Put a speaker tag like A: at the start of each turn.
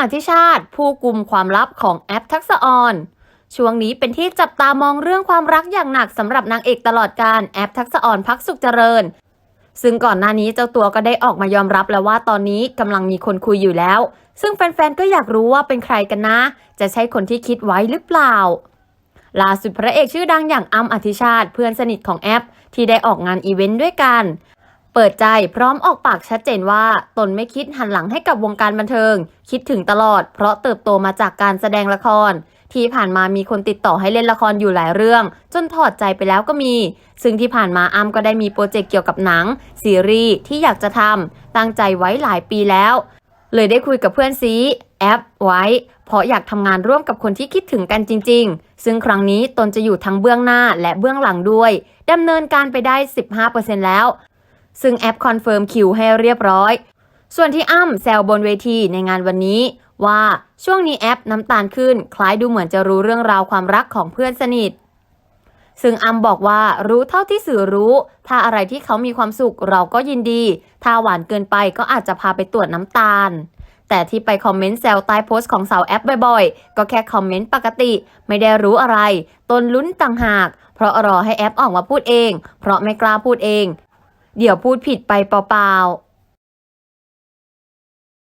A: อธิชาติ ผู้กลุ่มความลับของแอปทักษะออน ช่วงนี้เป็นที่จับตามองเรื่องความรักอย่างหนักสำหรับนางเอกตลอดการแอปทักษะออนพักสุขเจริญ ซึ่งก่อนหน้านี้เจ้าตัวก็ได้ออกมายอมรับแล้วว่าตอนนี้กำลังมีคนคุยอยู่แล้ว ซึ่งแฟนๆก็อยากรู้ว่าเป็นใครกันนะ จะใช่คนที่คิดไว้หรือเปล่าล่าสุดพระเอกชื่อดังอย่างอ้ำอธิชาติ เพื่อนสนิทของแอป ที่ได้ออกงานอีเวนต์ด้วยกัน เปิดใจพร้อมออกปากชัดเจนว่า ตนไม่คิดหันหลังให้กับวงการบันเทิง คิดถึงตลอด เพราะเติบโตมาจากการแสดงละคร ที่ผ่านมามีคนติดต่อให้เล่นละครอยู่หลายเรื่อง จนถอดใจไปแล้วก็มี ซึ่งที่ผ่านมาอ้ำก็ได้มีโปรเจกต์เกี่ยวกับหนัง ซีรีส์ที่อยากจะทำตั้งใจไว้หลายปีแล้ว เลยได้คุยกับเพื่อนซีแอปไว้ เพราะอยากทำงานร่วมกับคนที่คิดถึงกันจริง ๆ ซึ่งครั้งนี้ตนจะอยู่ทั้งเบื้องหน้าและเบื้องหลังด้วยดำเนินการไปได้ 15%แล้ว ซึ่งแอปคอนเฟิร์มคิวให้เรียบร้อย ส่วนที่อ้ำแซวบนเวทีในงานวันนี้ ว่าช่วงนี้แอปน้ำตาลขึ้น คล้ายดูเหมือนจะรู้เรื่องราวความรักของเพื่อนสนิท ซึ่งอัมบอกว่ารู้เท่าที่สื่อรู้ ถ้าอะไรที่เขามีความสุขเราก็ยินดี ถ้าหวานเกินไปก็อาจจะพาไปตรวจน้ำตาลแต่ที่ไปคอมเมนต์แซวใต้โพสต์ของสาวแอปบ่อยๆ ก็แค่คอมเมนต์ปกติ ไม่ได้รู้อะไร ตนลุ้นต่างหาก เพราะรอให้แอปออกมาพูดเอง เพราะไม่กล้าพูดเอง เดี๋ยวพูดผิดไปเปล่าๆ